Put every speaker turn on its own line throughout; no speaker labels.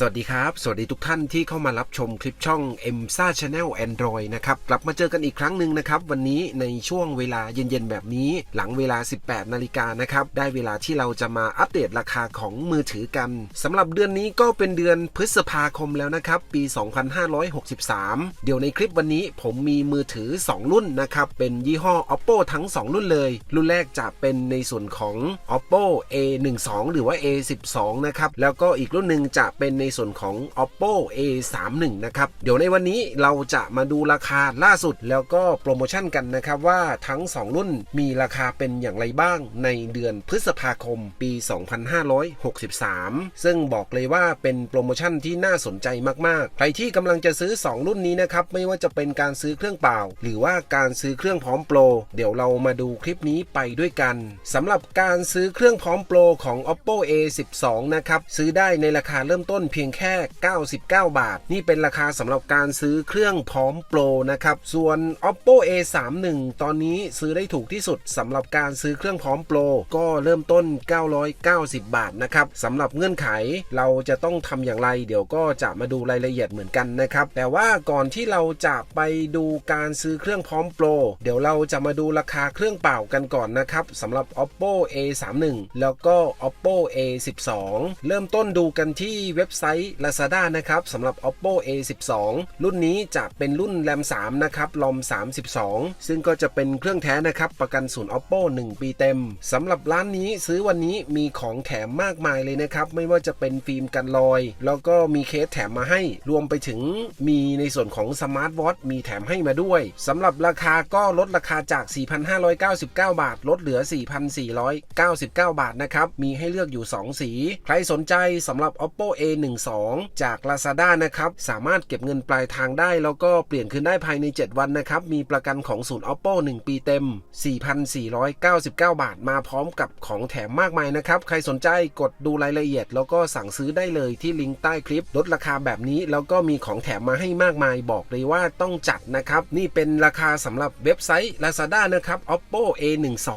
สวัสดีครับ สวัสดีทุกท่านที่เข้ามารับชมคลิปช่อง m s a Channel Android นะครับ กลับมาเจอกันอีกครั้งหนึ่งนะครับ วันนี้ในช่วงเวลาเย็นๆ แบบนี้หลังเวลา 18 นาฬิกานะครับ ได้เวลาที่เราจะมาอัปเดตราคาของมือถือกันสำหรับเดือนนี้ก็เป็นเดือนพฤษภาคมแล้วนะครับ ปี 2563 เดี๋ยวในคลิปวันนี้ผมมีมือถือ 2 รุ่นนะครับ เป็นยี่ห้อ Oppo ทั้ง 2 รุ่นเลย รุ่นแรกจะเป็นในส่วนของ Oppo A12 หรือว่า A12 นะครับแล้วก็อีกรุ่นหนึ่งจะเป็นในส่วนของ oppo a31 นะครับ เดี๋ยวในวันนี้เราจะมาดูราคาล่าสุดแล้วก็โปรโมชั่นกันนะครับว่าทั้ง 2 รุ่นมีราคาเป็นอย่างไรบ้างในเดือนพฤษภาคมปี 2563 ซึ่งบอกเลยว่าเป็นโปรโมชั่นที่น่าสนใจมากๆ ใครที่กำลังจะซื้อ 2 รุ่นนี้นะครับไม่ว่าจะเป็นการซื้อเครื่องเปล่า หรือว่าการซื้อเครื่องพร้อมโปร เดี๋ยวเรามาดูคลิปนี้ไปด้วยกันสำหรับการซื้อเครื่องพร้อมโปรของ oppo a12 นะครับซื้อได้ในราคาเริ่มต้นเพียงพียงแค่ 99 บาท นี่เป็นราคาสำหรับการซื้อเครื่องพร้อมโปรนะครับ ส่วน oppo a31 ตอนนี้ซื้อได้ถูกที่สุดสำหรับการซื้อเครื่องพร้อมโปรก็เริ่มต้น 990 บาทนะครับสำหรับเงื่อนไขเราจะต้องทำอย่างไร เดี๋ยวก็จะมาดูรายละเอียดเหมือนกันนะครับ แต่ว่าก่อนที่เราจะไปดูการซื้อเครื่องพร้อมโปรเดี๋ยวเราจะมาดูราคาเครื่องเปล่ากันก่อนนะครับสำหรับ oppo a31 แล้วก็ oppo a12 เริ่มต้นดูกันที่เว็บไซต์ Lazada นะครับสำหรับ oppo a12 รุ่นนี้จะเป็นรุ่น RAM 3นะครับ ROM 32 ซึ่งก็จะเป็นเครื่องแท้นะครับประกันศูนย์ oppo 1 ปีเต็มสำหรับร้านนี้ซื้อวันนี้มีของแถมมากมายเลยนะครับ ไม่ว่าจะเป็นฟิล์มกันรอย แล้วก็มีเคสแถมมาให้ รวมไปถึงมีในส่วนของสมาร์ทวอทมีแถมให้มาด้วยสำหรับราคาก็ลดราคาจาก 4,599 บาท ลดเหลือ 4,499 บาทนะครับมีให้เลือกอยู่ 2 สี ใครสนใจสำหรับ oppo a12 จาก Lazada นะครับสามารถเก็บเงินปลายทางได้ แล้วก็เปลี่ยนคืนได้ภายใน 7 วันนะครับมีประกันของศูนย์ oppo 1 ปีเต็ม 4,499 บาท มาพร้อมกับของแถมมากมายนะครับใครสนใจกดดูรายละเอียด แล้วก็สั่งซื้อได้เลยที่ลิงก์ใต้คลิปลดราคาแบบนี้แล้วก็มีของแถมมาให้มากมายบอกเลยว่าต้องจัดนะครับนี่เป็นราคาสำหรับเว็บไซต์ Lazada นะครับ oppo a12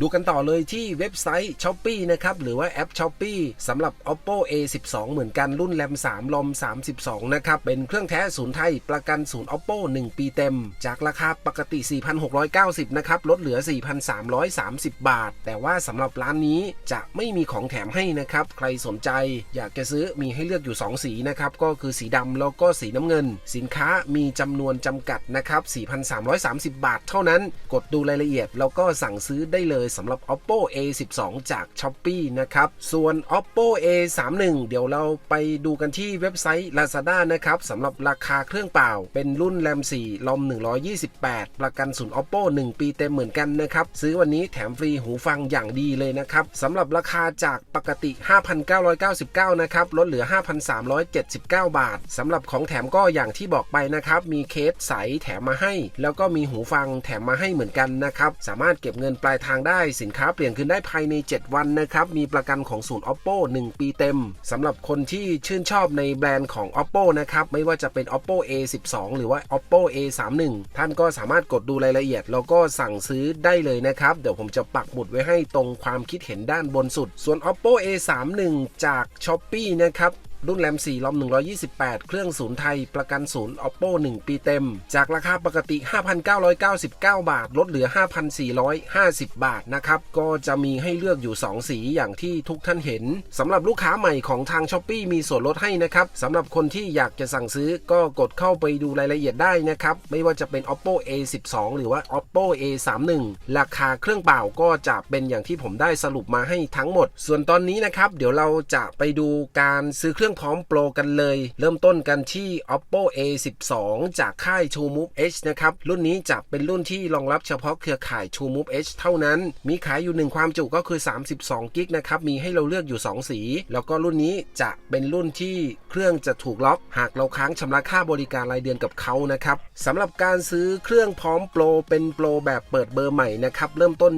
ดูกันต่อเลยที่เว็บไซต์ Shopee นะครับหรือว่าแอป Shopee สำหรับ oppo a12 เหมือนกันรุ่น RAM 3 ROM 32 นะครับ เป็นเครื่องแท้ศูนย์ไทย ประกันศูนย์ oppo 1 ปีเต็ม จากราคาปกติ 4,690 นะครับ ลดเหลือ 4,330 บาท แต่ว่าสำหรับร้านนี้จะไม่มีของแถมให้นะครับ ใครสนใจอยากจะซื้อมีให้เลือกอยู่ 2 สีนะครับ ก็คือสีดำแล้วก็สีน้ำเงิน สินค้ามีจำนวนจำกัดนะครับ 4,330 บาทเท่านั้น กดดูรายละเอียดแล้วก็สั่งซื้อได้เลยสำหรับ oppo a12 จาก Shopee นะครับ ส่วน oppo a31 เดี๋ยวเราไปดูกันที่เว็บไซต์ Lazada นะครับสำหรับราคาเครื่องเปล่า เป็นรุ่น RAM 4 ROM 128 ประกันศูนย์ oppo 1 ปีเต็มเหมือนกันนะครับ ซื้อวันนี้แถมฟรีหูฟังอย่างดีเลยนะครับสำหรับราคาจากปกติ 5,999 นะครับ ลดเหลือ 5,379 บาทสำหรับของแถมก็อย่างที่บอกไปนะครับ มีเคสใสแถมมาให้ แล้วก็มีหูฟังแถมมาให้เหมือนกันนะครับ สามารถเก็บเงินปลายทางได้สินค้าเปลี่ยนคืนได้ภายใน 7 วันนะครับมีประกันของศูนย์ oppo 1 ปีเต็มสำหรับคนที่ชื่นชอบในแบรนด์ของ oppo นะครับ ไม่ว่าจะเป็น oppo a12 หรือว่า oppo a31 ท่านก็สามารถกดดูรายละเอียด แล้วก็สั่งซื้อได้เลยนะครับ เดี๋ยวผมจะปักหมุดไว้ให้ตรงความคิดเห็นด้านบนสุด ส่วน oppo a31 จาก shopee นะครับ รุ่นแรม 4 ลอม 128 เครื่องศูนย์ไทย ประกันศูนย์ oppo 1 ปีเต็ม จากราคาปกติ 5,999 บาท ลดเหลือ 5,450 บาทนะครับ ก็จะมีให้เลือกอยู่ 2 สีอย่างที่ทุกท่านเห็นสำหรับลูกค้าใหม่ของทาง s h อ p e e มีส่วนลดให้นะครับสำหรับคนที่อยากจะสั่งซื้อก็กดเข้าไปดูรายละเอียดได้นะครับ ไม่ว่าจะเป็น oppo a12 หรือว่า oppo a31 ราคาเครื่องเปล่าก็จะเป็นอย่างที่ผมได้สรุปมาให้ทั้งหมด ส่วนตอนนี้นะครับ เดี๋ยวเราจะไปดูการซื้อเครื่องพร้อมโปรกันเลย เริ่มต้นกันที่ oppo a12 จากค่าย TrueMove H นะครับ รุ่นนี้จะเป็นรุ่นที่รองรับเฉพาะเครือข่าย TrueMove H เท่านั้น มีขายอยู่1ความจุก็คือ 32กิกนะครับ มีให้เราเลือกอยู่ 2 สี แล้วก็รุ่นนี้จะเป็นรุ่นที่เครื่องจะถูกล็อก หากเราค้างชำระค่าบริการรายเดือนกับเขานะครับสำหรับการซื้อเครื่องพร้อมโปรเป็นโปรแบบเปิดเบอร์ใหม่นะครับ เริ่มต้น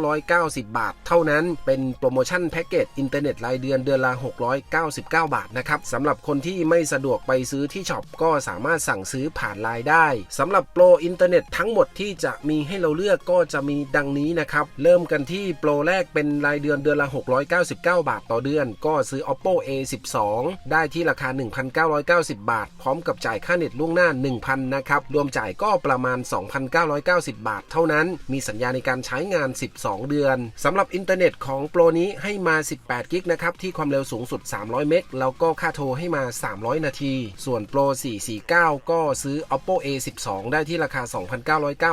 1,990 บาท เท่านั้น เป็นโปรโมชั่นแพ็กเกจอินเทอร์เน็ตรายเดือนเดือนละ 699บาทบาทนะครับสำหรับคนที่ไม่สะดวกไปซื้อที่ช็อปก็สามารถสั่งซื้อผ่านไลน์ได้สำหรับโปรอินเทอร์เน็ตทั้งหมดที่จะมีให้เราเลือกก็จะมีดังนี้นะครับเริ่มกันที่โปรแรกเป็นรายเดือนเดือนละ 699 บาทต่อเดือน ก็ซื้อ oppo a 1 2 ได้ที่ราคา 1,990 บาท พร้อมกับจ่ายค่าเน็ตล่วงหน้า 1,000นะครับรวมจ่ายก็ประมาณ 2,990 บาท เท่านั้น มีสัญญาในการใช้งาน 12 เดือนสำหรับอินเทอร์เน็ตของโปรนี้ให้มา 18 กิกนะครับที่ความเร็วสูงสุด 300 เมกแล้วก็ค่าโทรให้มา 300 นาที ส่วนโปร449 ก็ซื้อ oppo a 1 2 ได้ที่ราคา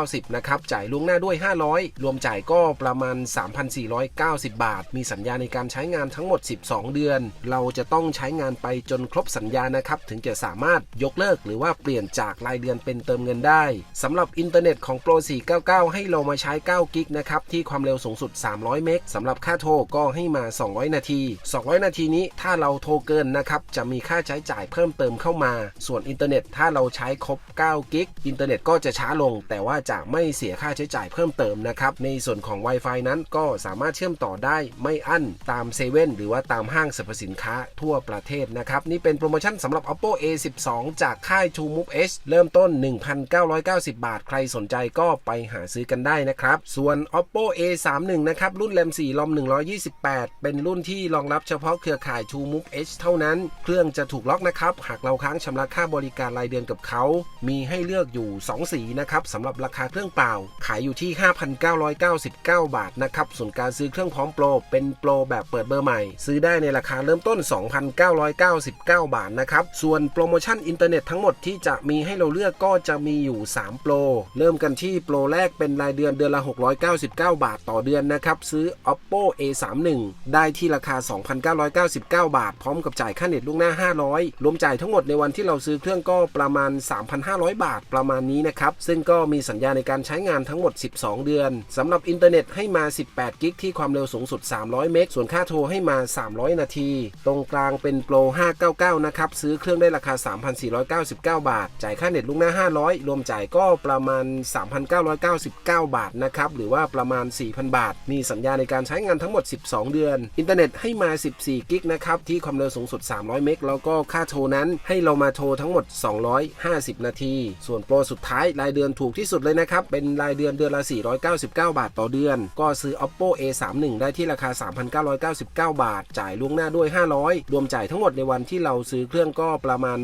2,990 นะครับ จ่ายล่วงหน้าด้วย 500 รวมจ่ายก็ประมาณ 3,490 บาท มีสัญญาในการใช้งานทั้งหมด 12 เดือน เราจะต้องใช้งานไปจนครบสัญญานะครับ ถึงจะสามารถยกเลิกหรือว่าเปลี่ยนจากรายเดือนเป็นเติมเงินได้สำหรับอินเทอร์เน็ตของ Pro 499 ให้เรามาใช้ 9 กิกนะครับ ที่ความเร็วสูงสุด 300 เมกสำหรับค่าโทรก็ให้มา 200 นาที 200 นาทีนี้ถ้าเราโทรเกินนะครับจะมีค่าใช้จ่ายเพิ่มเติมเข้ามา ส่วนอินเทอร์เน็ตถ้าเราใช้ครบ9กิกอินเทอร์เน็ตก็จะช้าลง แต่ว่าจะไม่เสียค่าใช้จ่ายเพิ่มเติมนะครับในส่วนของ Wi-Fi นั้นก็สามารถเชื่อมต่อได้ไม่อั้นตามเซเว่นหรือว่าตามห้างสรรพสินค้าทั่วประเทศนะครับนี่เป็นโปรโมชั่นสำหรับ oppo a 1 2 จากค่าย True Move H เริ่มต้น 1,990 บาท ใครสนใจก็ไปหาซื้อกันได้นะครับ ส่วน oppo a 3 1 นะครับรุ่นแรม4ลอม128 เป็นรุ่นที่รองรับเฉพาะเครือข่าย True Move H เท่านั้น เครื่องจะถูกล็อกนะครับ หากเราค้างชำระค่าบริการรายเดือนกับเขา มีให้เลือกอยู่ 2 สีนะครับสำหรับราคาเครื่องเปล่า ขายอยู่ที่ 5,999 บาทนะครับ ส่วนการซื้อเครื่องพร้อมโปร เป็นโปรแบบเปิดเบอร์ใหม่ ซื้อได้ในราคาเริ่มต้น 2,999 บาทนะครับ ส่วนโปรโมชั่นอินเทอร์เน็ตทั้งหมดที่จะมีให้เราเลือกก็จะมีอยู่ 3 โปร เริ่มกันที่โปรแรกเป็นรายเดือนเดือนละ 699 บาทต่อเดือนนะครับ ซื้อ oppo a 3 1ได้ที่ราคา 2,999 บาท พร้อมกับจ่ายค่าเน็ตล่วงหน้า 500 รวมจ่ายทั้งหมดในวันที่เราซื้อเครื่องก็ประมาณ 3,500 บาทประมาณนี้นะครับซึ่งก็มีสัญญาในการใช้งานทั้งหมด 12 เดือนสำหรับอินเทอร์เน็ตให้มา 18 กิกที่ความเร็วสูงสุด 300 เมกส่วนค่าโทรให้มา 300 นาที ตรงกลางเป็นโปร 599 นะครับซื้อเครื่องได้ราคา 3,499 บาท จ่ายค่าเน็ตล่วงหน้า 500 รวมจ่ายก็ประมาณ 3,999 บาทนะครับหรือว่าประมาณ 4,000 บาท มีสัญญาในการใช้งานทั้งหมด 12 เดือน อินเทอร์เน็ตให้มา 14 กิกนะครับที่ความเร็วสูงสุด 300 เมกแล้วก็ค่าโทรนั้นให้เรามาโทรทั้งหมด 250 นาที ส่วนโปรสุดท้ายรายเดือนถูกที่สุดเลยนะครับ เป็นรายเดือนเดือนละ 499 บาทต่อเดือน ก็ซื้อ oppo a 3 1ได้ที่ราคา 3,999 บาท จ่ายล่วงหน้าด้วย 500 รวมจ่ายทั้งหมดในวันที่เราซื้อเครื่องก็ประมาณ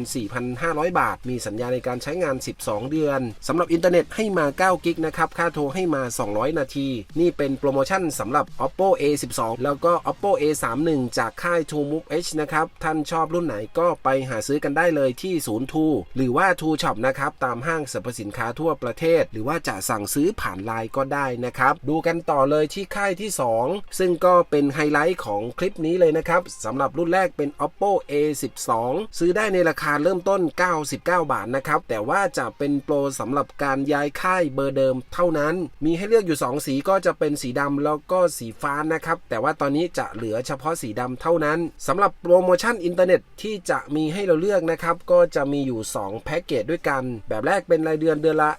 4,500 บาท มีสัญญาในการใช้งาน 12 เดือนสำหรับอินเทอร์เน็ตให้มา 9 กิกนะครับ ค่าโทรให้มา 200 นาที นี่เป็นโปรโมชั่นสำหรับ oppo a 1 2แล้วก็ oppo a 3 1จากค่าย True Move H นะครับท่านชอบรุ่นไหนก็ไปหาซื้อกันได้เลยที่ศูนย์ทูหรือว่า True Shop นะครับตามห้างสรรพสินค้าทั่วประเทศ หรือว่าจะสั่งซื้อผ่านไลน์ก็ได้นะครับ ดูกันต่อเลยที่ค่ายที่ 2 ซึ่งก็เป็นไฮไลท์ของคลิปนี้เลยนะครับสำหรับรุ่นแรกเป็น oppo a 1 2ซื้อได้ในราคาเริ่มต้น 99 บาทนะครับ แต่ว่าจะเป็นโปรสำหรับการย้ายค่ายเบอร์เดิมเท่านั้น มีให้เลือกอยู่ 2 สีก็จะเป็นสีดำแล้วก็สีฟ้านะครับ แต่ว่าตอนนี้จะเหลือเฉพาะสีดำเท่านั้นสำหรับโปรโมชั่นอินเทอร์เน็ตที่จะมีให้เราเลือกนะครับ ก็จะมีอยู่ 2 แพ็กเกจด้วยกัน แบบแรกเป็นรายเดือนเดือนละ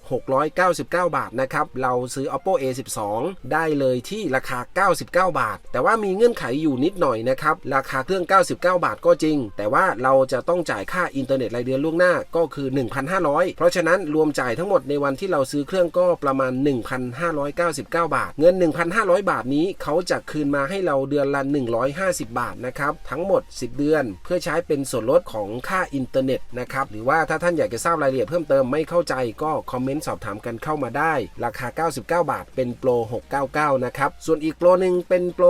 699 บาทนะครับ เราซื้อ oppo a 1 2ได้เลยที่ราคา 99 บาท แต่ว่ามีเงื่อนไขอยู่นิดหน่อยนะครับ ราคาเครื่อง 99 บาทก็จริง แต่ว่าเราจะต้องจ่ายค่าอินเทอร์เน็ตรายเดือนล่วงหน้าก็คือ 1,500 เพราะฉะนั้นรวมจ่ายทั้งหมดในวันที่เราซื้อเครื่องก็ประมาณ 1,599 บาท เงิน 1,500 บาทนี้เขาจะคืนมาให้เราเดือนละ 150 บาทนะครับทั้งหมด 10 เดือนเพื่อใช้เป็นส่วนลดของค่าอินเทอร์เน็ตนะครับ หรือว่าถ้าท่านอยากจะทราบรายละเอียดเพิ่มเติมไม่เข้าใจก็คอมเมนต์สอบถามกันเข้ามาได้ ราคา 99 บาท เป็นโปร 699 นะครับ ส่วนอีกโปรหนึ่งเป็นโปร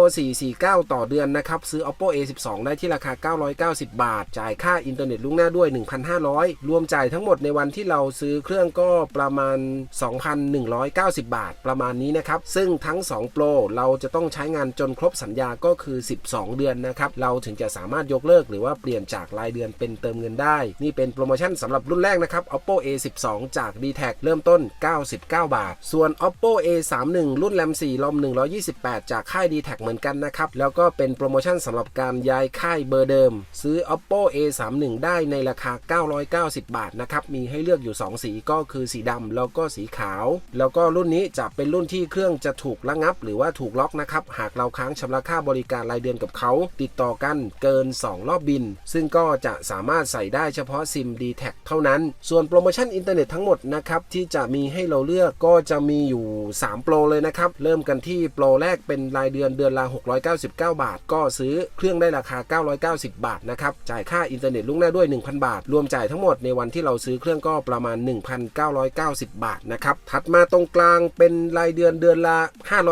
449 ต่อเดือนนะครับ ซื้อ oppo a 1 2 ได้ที่ราคา 990 บาท จ่ายค่าอินเทอร์เน็ตล่วงหน้าด้วย 1,500 รวมจ่ายทั้งหมดในวันที่เราซื้อเครื่องก็ประมาณ 2,190 บาท ประมาณนี้นะครับ ซึ่งทั้ง 2 โปรเราจะต้องใช้งานจนครบสัญญาก็คือ 12 เดือนนะครับ เราถึงจะสามารถยกเลิกหรือว่าเปลี่ยนจากรายเดือนเป็นเติมเงินได้ นี่เป็นโปรโมชั่นสำหรับรุ่นแรกนะครับ oppo a 1 2จาก d t แทเริ่มต้น 99 บาท ส่วน oppo a 3 1รุ่นแรม4ลอม128 จากค่าย d t แทเหมือนกันนะครับ แล้วก็เป็นโปรโมชั่นสำหรับการย้ายค่ายเบอร์เดิม ซื้อ oppo a 3 1ได้ในราคา 990 บาทนะครับ มีให้เลือกอยู่ 2 สีก็คือสีดำแล้วก็สีขาว แล้วก็รุ่นนี้จะเป็นรุ่นที่เครื่องจะถูกระงับ หรือว่าถูกล็อกนะครับ หากเราค้างชำระค่าบริการรายเดือนกับเขา ติดต่อกันเกิน 2รอบบิน ซึ่งก็จะสามารถใส่ได้เฉพาะซิม d t แทเท่านั้น ส่วนโปรโมชั่นอินเทอร์เน็ตทั้งหมดนะครับที่จะมีให้เราเลือกก็จะมีอยู่ 3 โปรเลยนะครับ เริ่มกันที่โปรแรกเป็นรายเดือนเดือนละ 699 บาท ก็ซื้อเครื่องได้ราคา 990 บาทนะครับจ่ายค่าอินเทอร์เน็ตล่วงหน้าด้วย 1,000 บาท รวมจ่ายทั้งหมดในวันที่เราซื้อเครื่องก็ประมาณ 1,990 บาทนะครับถัดมาตรงกลางเป็นรายเดือนเดือนละ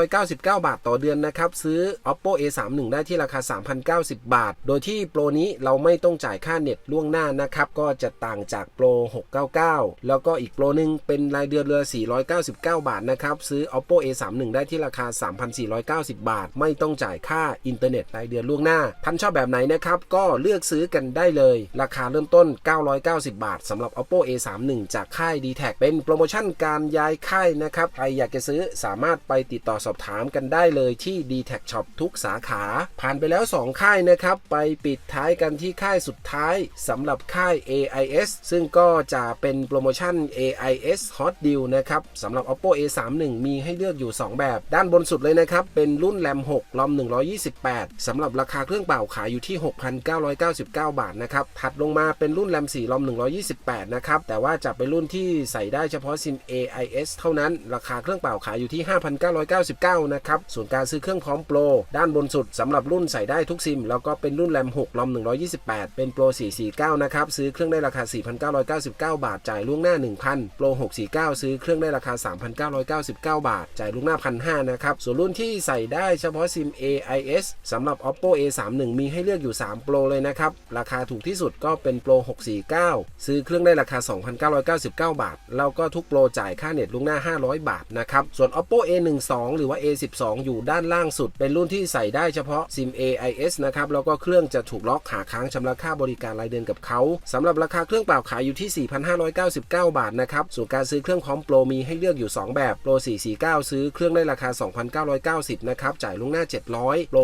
599 บาทต่อเดือนนะครับซื้อ oppo a31 ได้ที่ราคา 3,090 บาท โดยที่โปรนี้เราไม่ต้องจ่ายค่าเน็ตล่วงหน้านะครับ ก็จะต่างจากโปร 699 แล้วก็อีกโปรหนึ่งเป็นรายเดือนเรือ 499 บาทนะครับ ซื้อ oppo a31 ได้ที่ราคา 3,490 บาท ไม่ต้องจ่ายค่าอินเทอร์เน็ตรายเดือนล่วงหน้า ท่านชอบแบบไหนนะครับ ก็เลือกซื้อกันได้เลย ราคาเริ่มต้น 990 บาทสำหรับ oppo a31 จากค่าย d t แทเป็นโปรโมชั่นการย้ายค่ายนะครับ ใครอยากจะซื้อสามารถไปติดต่อสอบถามกันได้เลยที่ d t แท Shop ทุกสาขา ผ่านไปแล้ว 2 ค่ายนะครับ ไปปิดท้ายกันที่ค่ายสุดท้ายสำหรับค่าย AIS ซึ่งก็จะเป็นโปรโมชั่น AIS Hot Deal นะครับสำหรับ oppo a31 มีให้เลือกอยู่ 2 แบบ ด้านบนสุดเลยนะครับ เป็นรุ่นแรม6ลอม 128สำหรับราคาเครื่องเปล่าขายอยู่ที่ 6,999 บาทนะครับ ถัดลงมาเป็นรุ่นแรม4ลอม 128 นะครับ แต่ว่าจะเป็นรุ่นที่ใส่ได้เฉพาะซิม AIS เท่านั้น ราคาเครื่องเปล่าขายอยู่ที่ 5,999 นะครับ ส่วนการซื้อเครื่องพร้อมโปร ด้านบนสุดสำหรับรุ่นใส่ได้ทุกซิม แล้วก็เป็นรุ่นแรม6ลอม128 เป็นโปร 449 นะครับ ซื้อเครื่องได้ราคา 4,999 บาท จ่ายล่วงหน้า 1,000 โปร 649 ซื้อเครื่องได้ราคา 3,999 บาท จ่ายล่วงหน้า 1,500 นะครับ ส่วนรุ่นที่ใส่ได้เฉพาะซิม AIS สำหรับ oppo a31 มีให้เลือกอยู่ 3 โปรเลยนะครับ ราคาถูกที่สุดก็เป็นโปร 649 ซื้อเครื่องได้ราคา 2,999 บาท แล้วก็ทุกโปรจ่ายค่าเน็ตล่วงหน้า 500 บาทนะครับ ส่วน oppo a12 หรือว่า a12 อยู่ด้านล่างสุด เป็นรุ่นที่ใส่ได้เฉพาะซิม AIS นะครับ แล้วก็เครื่องจะถูกล็อกหาค้างชำระค่าบริการรายเดือนกับเขาสำหรับราคาเครื่องเปล่าขายอยู่ที่ 4,599 บาทนะครับส่วนการซื้อเครื่องพร้อมโปรมีให้เลือกอยู่ 2 แบบโปร 449 ซื้อเครื่องได้ราคา 2,990 นะครับจ่ายล่วงหน้า 700โปร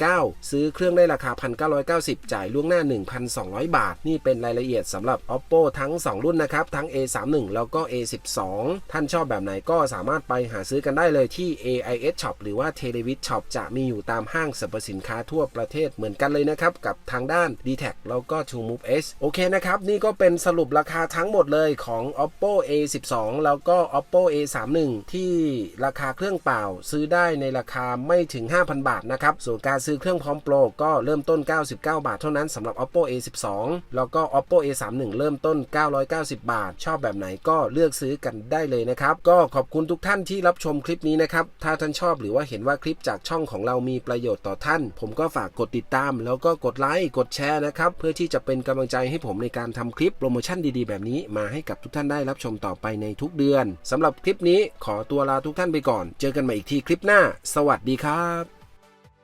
649 ซื้อเครื่องได้ราคา 1,990 จ่ายล่วงหน้า 1,200 บาท นี่เป็นรายละเอียดสำหรับ oppo ทั้ง 2 รุ่นนะครับทั้ง a31 แล้วก็ a12 ท่านชอบแบบไหนก็สามารถไปหาซื้อกันได้เลยที่ AIS Shop หรือว่า t e l e v i s Shop จะมีอยู่ตามห้างสรรพสินค้าทั่วประเทศเหมือนกันเลยนะครับกับทางด้าน d t แทแล้วก็ True Move S โอเคนะครับ นี่ก็เป็นสรุปราคาทั้งหมดเลยของ oppo a12 แล้วก็ oppo a31 ที่ราคาเครื่องเปล่าซื้อได้ในราคาไม่ถึง 5,000 บาทนะครับส่วนการซื้อเครื่องพร้อมโปรก็เริ่มต้น 99 บาทเท่านั้นสำหรับ oppo a12 แล้วก็ oppo a31 เริ่มต้น 990 บาท ชอบแบบไหนก็เลือกซื้อกันได้เลยนะครับก็ขอบคุณทุกท่านที่รับชมคลิปนี้นะครับถ้าท่านชอบหรือว่าเห็นว่าคลิปจากช่องของเรามีประโยชน์ต่อท่าน ผมก็ฝากกดติดตามแล้วก็กดไลค์กดแชร์นะครับ เพื่อที่จะเป็นกำลังใจให้ผมในการทำคลิปโปรโมชั่นดีๆ แบบนี้มาให้กับทุกท่านได้รับชมต่อไปในทุกเดือนสำหรับคลิปนี้ขอตัวลาทุกท่านไปก่อน เจอกันใหม่อีกทีคลิปหน้า สวัสดีครับ